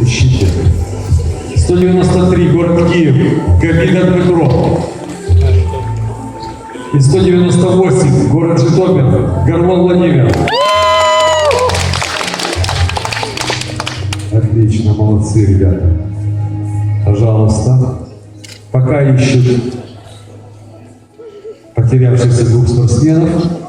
Ищите. 193, город Киев, Габида Дмитро. И 198, город Житомир, Горвон Владимир. Отлично, молодцы, ребята. Пожалуйста. Пока ищут потерявшихся двух спортсменов.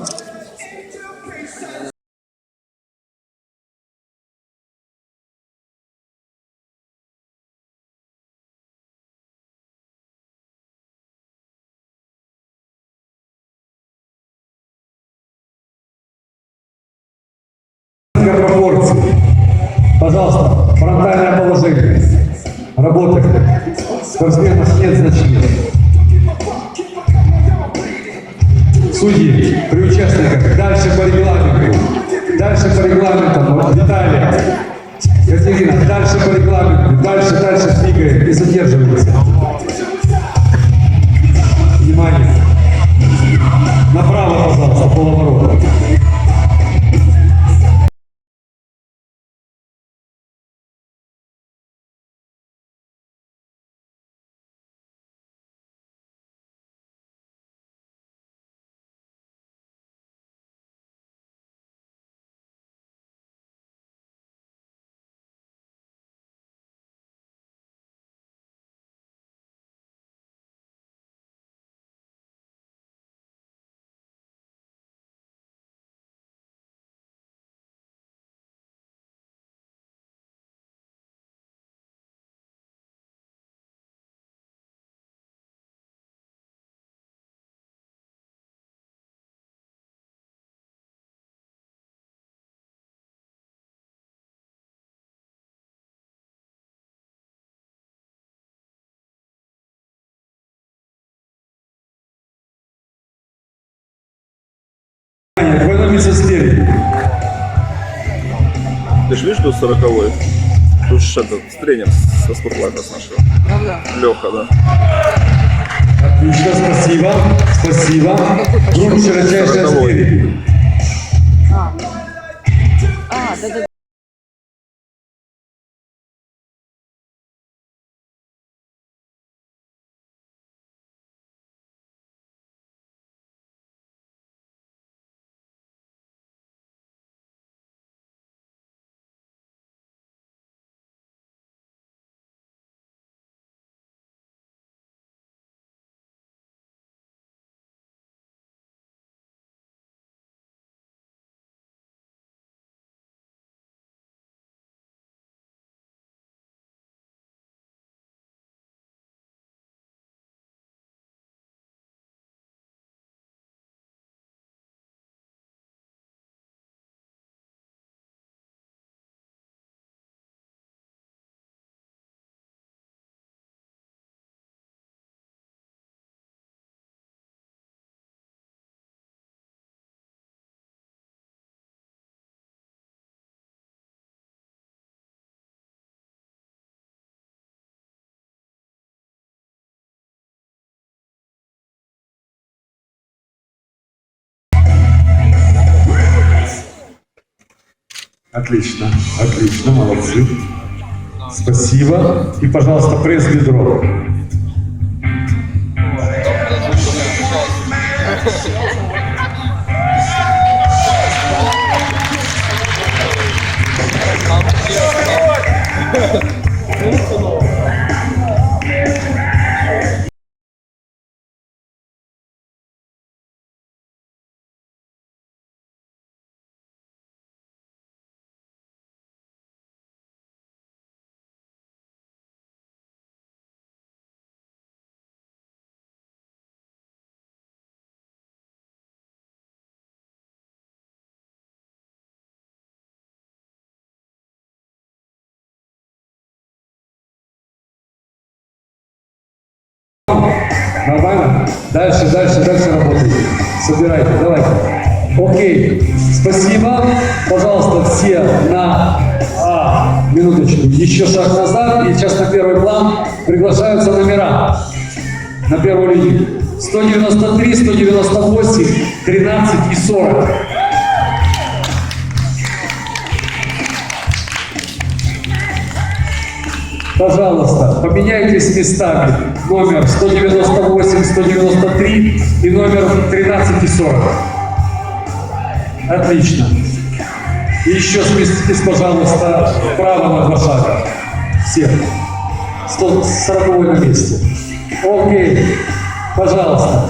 Пропорции. Пожалуйста, фронтальное положение. Работаем. Спортсменов нет значения. Судьи, при участниках, дальше по регламенту. Дальше по регламенту. Вот Виталий. Катерина, дальше по регламенту. Дальше, дальше двигаем. Не задерживаемся. Война спереди. Ты же видишь, тут 40 Тут же этот тренер со спортлайна с нашего. Леха, да. Отлично, спасибо. Спасибо. Группа широчайшая Сороковой. Отлично, отлично, молодцы. Спасибо. И, пожалуйста, пресс бедро. Нормально? Дальше, дальше, дальше работайте. Собирайте, давайте. Окей, спасибо. Пожалуйста, все на а, минуточку. Еще шаг назад. И сейчас на первый план приглашаются номера. На первую линию. 193, 198, 13 и 40. Пожалуйста, поменяйтесь местами. Номер 198, 193 и номер 13 и 40. Отлично. И еще сместитесь, пожалуйста, вправо на два шага. Все. 140 на месте. Окей. Пожалуйста.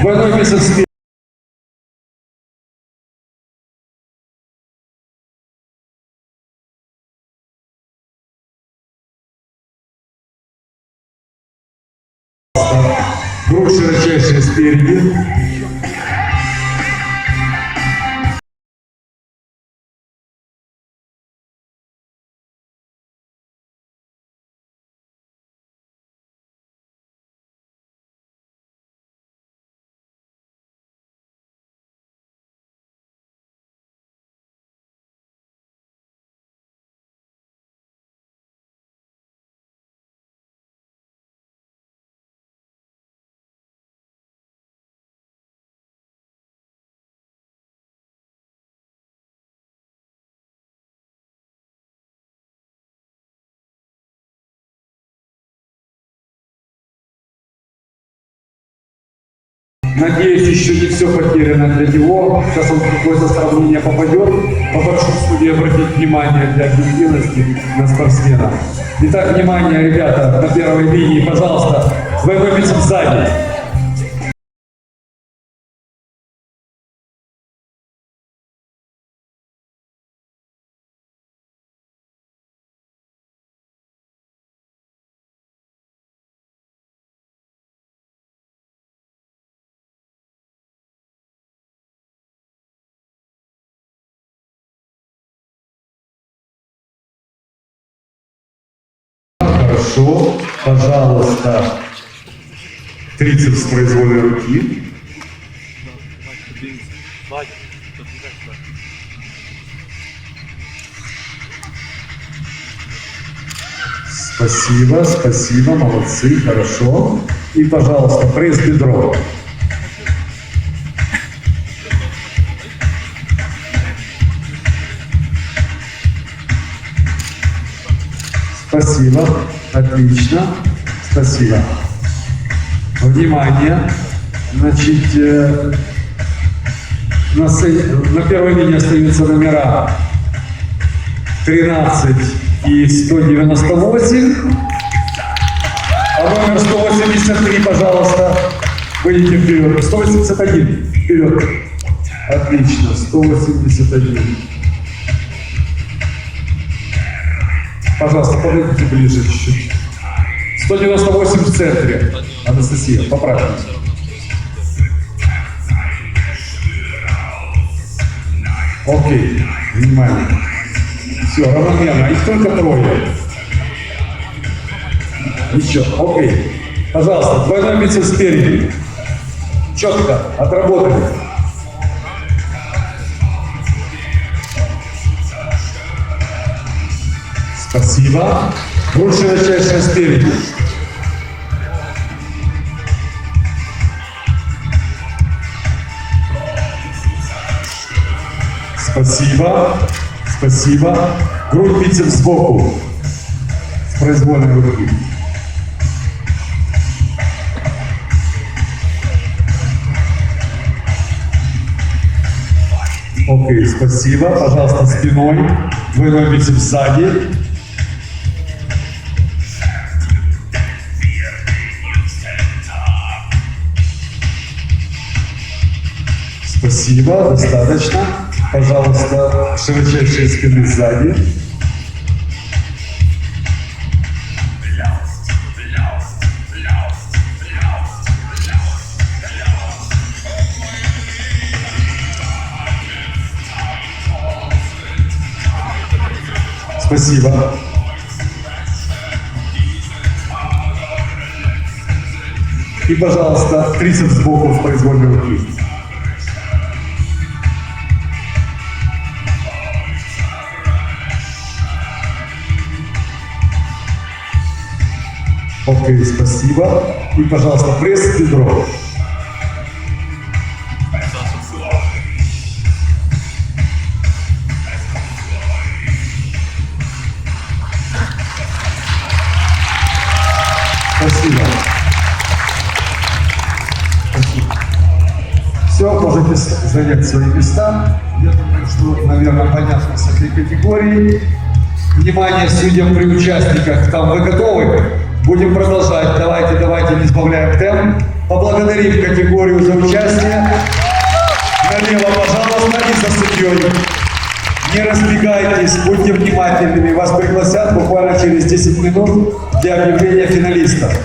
Двойной месяц широчайшая Надеюсь, еще не все потеряно для него. Сейчас он в какое-то сравнение попадет. Попрошу судьи обратить внимание для объективности на спортсмена. Итак, внимание, ребята, на первой линии, пожалуйста, двойной бицепс сзади. Хорошо, пожалуйста, трицепс произвольной руки. Спасибо, спасибо, молодцы, хорошо. И, пожалуйста, пресс бедро. Спасибо, отлично, спасибо. Внимание, значит, э, на, сцене- на первой линии остаются номера 13 и 198, а номер 183, пожалуйста, выйдите вперед. 181, вперед. Отлично, 181. Пожалуйста, подойдите ближе чуть-чуть. 198 в центре. Анастасия, поправьте. Окей, внимание. Все, равномерно. Их только трое. Еще, окей. Пожалуйста, двойной бицепс спереди. Четко, отработали. Спасибо. Грудь широчайшая спереди. Спасибо. Спасибо. Грудь бицепс сбоку. С произвольной руки. Окей, спасибо. Пожалуйста, спиной. Двойной бицепс сзади. Спасибо, достаточно. Пожалуйста, широчайшие спины сзади. Спасибо. И, пожалуйста, трицепс сбоку в произвольной руки. Окей, спасибо. И, пожалуйста, пресс бедро. Спасибо. Спасибо. Все, можете занять свои места. Я думаю, что, наверное, понятно с этой категории. Внимание, судьям при участниках, там вы готовы? Будем продолжать. Давайте, давайте, не сбавляем темп. Поблагодарим категорию за участие. Налево, пожалуйста, и за судьей. Не разбегайтесь, будьте внимательными. Вас пригласят буквально через 10 минут для объявления финалистов.